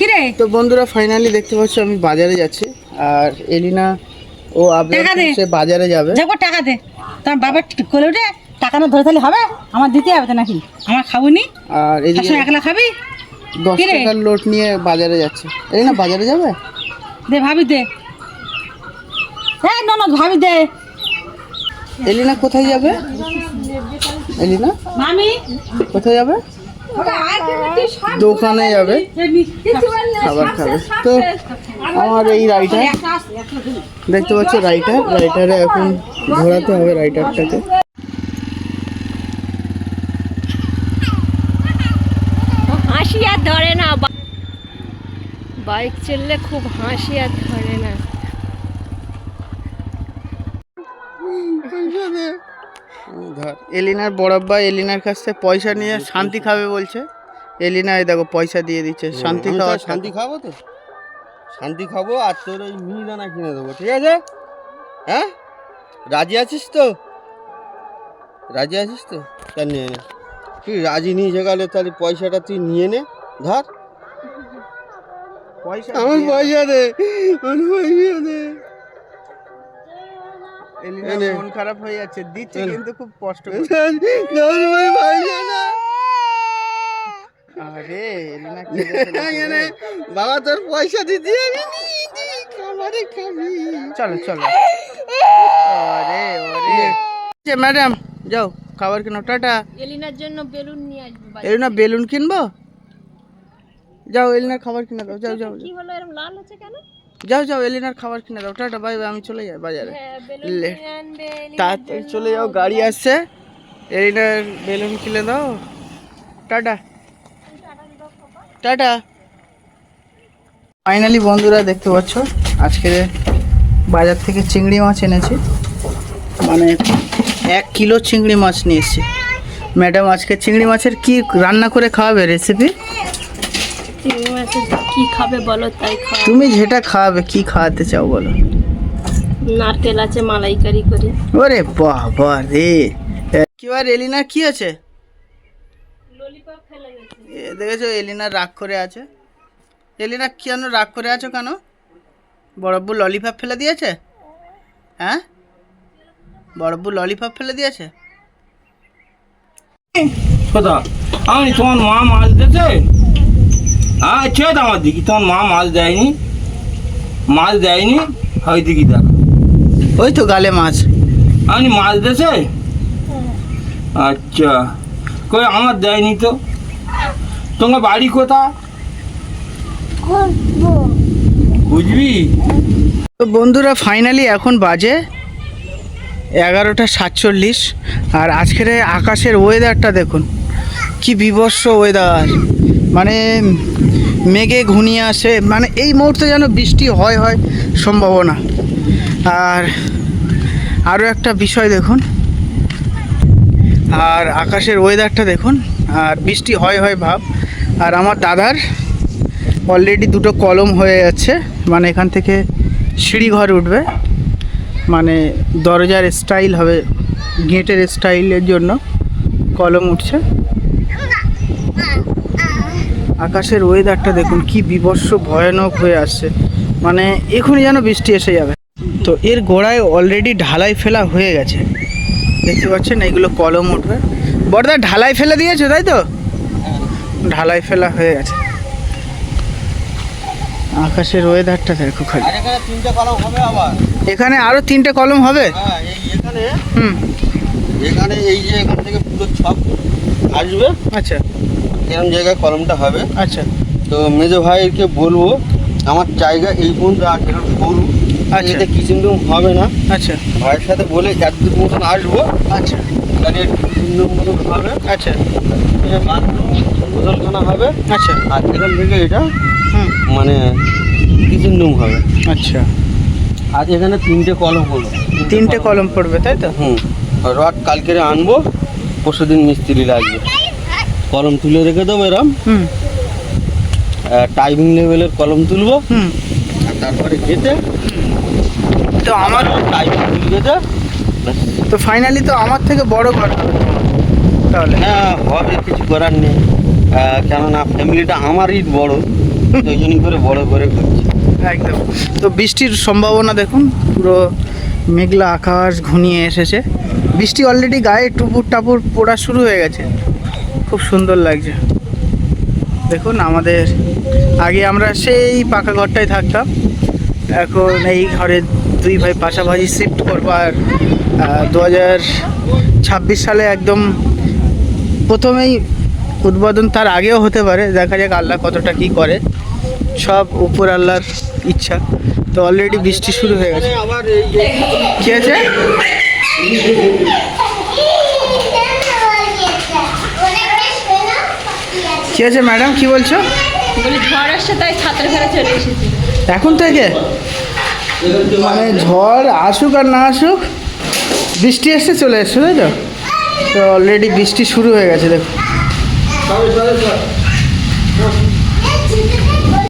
কিরে? তো বন্ধুরা ফাইনালি দেখতে পাচ্ছ আমি বাজারে যাচ্ছি। আর এলিনা ও দে। সে বাজারে যাবে। যাব টাকা দে। তোমার বাবার কোলে উঠে টাকা না ধরে তাহলে হবে? আমার দিতে হবে তো নাকি? আমার খাব নি আর এদিকে একলা খাবি? দশ কিরে? টাকার লোট নিয়ে বাজারে যাচ্ছে। এলিনা বাজারে যাবে? দে ভাবি দে। হ্যাঁ ননদ ভাবি দে। এলিনা কোথায় যাবে? এলিনা? মামি? কোথায় যাবে? দোকানে যাবে। খাবার খাবে। তো আমার এই রাইটার দেখতে পাচ্ছ রাইটার? রাইটারে এখন ঘোরাতে হবে রাইটারটাকে। হাসি আর ধরে না বাইক চললে খুব হাসি আর ধরে না ধর এলিনার বড়াব্বা এলিনার কাছ থেকে পয়সা নিয়ে শান্তি খাবে বলছে। এলিনা এই দেখো পয়সা দিয়ে দিচ্ছে শান্তি খাওয়া শান্তি খাব তো। শান্তি খাব আর তোর ওই মিহিদানা কিনে দেবো ঠিক আছে? হ্যাঁ? রাজি আছিস তো? রাজি আছিস তো? তা নিয়ে নে। তুই রাজি নিয়ে গেলে তাহলে পয়সাটা তুই নিয়ে নে ধর। পয়সা আমার পয়সা দে আমার পয়সা দে। এলিনার মন খারাপ হয়ে যাচ্ছে দিচ্ছে কিন্তু খুব কষ্ট ভাই না আরে এলিনা। রে। বাবা তোর পয়সা দিদি আমি খাবারে খাবি। চলো চলো। আরে ম্যাডাম যাও খাবার কিনো টাটা। এলিনার জন্য বেলুন নিয়ে আসবে। এলিনা বেলুন কিনবো? যাও এলিনার খাবার কিনে দাও যাও যাও কি হলো এরকম লাল হচ্ছে কেন? যাও যাও এলিনার খাবার কিনে দাও। টাটা বাই বাই আমি চলে যাই বাজারে। হ্যাঁ তাড়াতাড়ি চলে যাও গাড়ি আসছে এলিনার বেলুন কিনে দাও। টাটা। টাটা। ফাইনালি বন্ধুরা দেখতে পাচ্ছ আজকে বাজার থেকে চিংড়ি মাছ এনেছি। মানে এক কিলো চিংড়ি মাছ নিয়েছি। ম্যাডাম আজকে চিংড়ি মাছের কি রান্না করে খাওয়াবে রেসিপি চিংড়ি মাছের কি খাবে বলো তাই খাও তুমি যেটা খাওয়াবে কি খাওয়াতে চাও বলো? নারকেল আছে মালাইকারি করে। ওরে বাবা রে। কি বার এলিনা কি আছে? ললিপপ ফেলে গেছে। দেখেছ এলিনা রাগ করে আছে। এলিনা কেন রাগ করে আছো কেন? বড়ব্বু ললিপপ ফেলে দিয়েছে? হ্যাঁ? বড়ব্বু ললিপপ ফেলে দিয়েছে? কোথা আমি তোমার মা মাছ দিয়েছে? হ্যাঁ ছেদ আমার দিকে। তোমার মা মাছ দেয়নি। মাছ দেয়নি। হয় দিকে দেখ। ওই তো গালে মাছ। আমি মাছ দিয়েছে? আচ্ছা। কই আমার দেয়নি তো। তোমার বাড়ি কোথা বুঝবি তো বন্ধুরা ফাইনালি এখন বাজে এগারোটা সাতচল্লিশ। আর আজকের আকাশের ওয়েদারটা দেখুন কি বিভৎস ওয়েদার মানে মেঘে ঘুনিয়ে আসে। মানে এই মুহূর্তে যেন বৃষ্টি হয় হয় সম্ভাবনা। আর আরও একটা বিষয় দেখুন। আর আকাশের ওয়েদারটা দেখুন। আর বৃষ্টি হয় হয় ভাব। আর আমার দাদার অলরেডি দুটো কলম হয়ে যাচ্ছে। মানে এখান থেকে সিঁড়ি ঘর উঠবে। মানে দরজার স্টাইল হবে, গেটের স্টাইলের জন্য কলম উঠছে। আকাশের ওয়েদারটা দেখুন কি বিভৎস ভয়ানক হয়ে আসছে। মানে এখনই যেন বৃষ্টি এসে যাবে। তো এর গোড়ায় অলরেডি ঢালাই ফেলা হয়ে গেছে। দেখতে পাচ্ছেন এইগুলো কলম উঠবে। বড়দা ঢালাই ফেলে দিয়েছ তাই তো? ঢালাই ফেলা হয়ে গেছে। আকাশের ওয়েদারটা দেখো খালি। এখানে আরও তিনটে কলম হবে? হ্যাঁ এখানে হুম। এখানে এই যে এখান থেকে পুরো ছক আসবে। আচ্ছা। এরকম জায়গায় কলমটা হবে। আচ্ছা। তো মেজো ভাইকে বলব আমার জায়গা এই পর্যন্ত আছে এরকম সরু আচ্ছা। এতে কিচেন রুম হবে না? আচ্ছা। ভাইয়ের সাথে বলে এতদূর মতন আসব। আচ্ছা। কিচেন রুম মতন হবে। আচ্ছা। গোসলখানা হবে। আচ্ছা। আর এখান থেকে এটা মানে কিচেন রুম হবে? আচ্ছা। আজ এখানে তিনটে কলম হলো তিনটে কলম পড়বে তাই তো? হুম। রড কালকে আনব পরশু দিন মিস্ত্রি লাগবে। কলম তুলে রেখে দেবো এরম। টাইমিং লেভেলের কলম তুলবো। আর তারপরে গেটে তো আমার টাইমিং তুলে গেটে তো ফাইনালি তো আমার থেকে বড় ঘর তাহলে। হ্যাঁ হবে কিছু করার নেই। কেননা ফ্যামিলিটা আমারই বড় জন্য করে বড় করে করছি। একদম। তো বৃষ্টির সম্ভাবনা দেখুন পুরো মেঘলা আকাশ ঘনিয়ে এসেছে। বৃষ্টি অলরেডি গায়ে টুপুর টাপুর পড়া শুরু হয়ে গেছে। খুব সুন্দর লাগছে। দেখুন আমাদের, আগে আমরা সেই পাকা ঘরটায় থাকতাম। এখন এই ঘরে দুই ভাই পাশাপাশি শিফট করব আর দু হাজার ছাব্বিশ সালে একদম প্রথমেই উদ্বোধন তার আগেও হতে পারে। দেখা যাক আল্লাহ কতটা কি করে। সব উপর আল্লাহর ইচ্ছা। তো অলরেডি বৃষ্টি শুরু হয়ে গেছে। কি আছে কি আছে ম্যাডাম কি বলছো? বলি ঝড় আসছে তাই ছাত্র ঘরে চলে এসেছি। এখন থেকে? মানে ঝড় আসুক আর না আসুক বৃষ্টি এসে চলে এসছে তাই তো? তো অলরেডি বৃষ্টি শুরু হয়ে গেছে দেখো।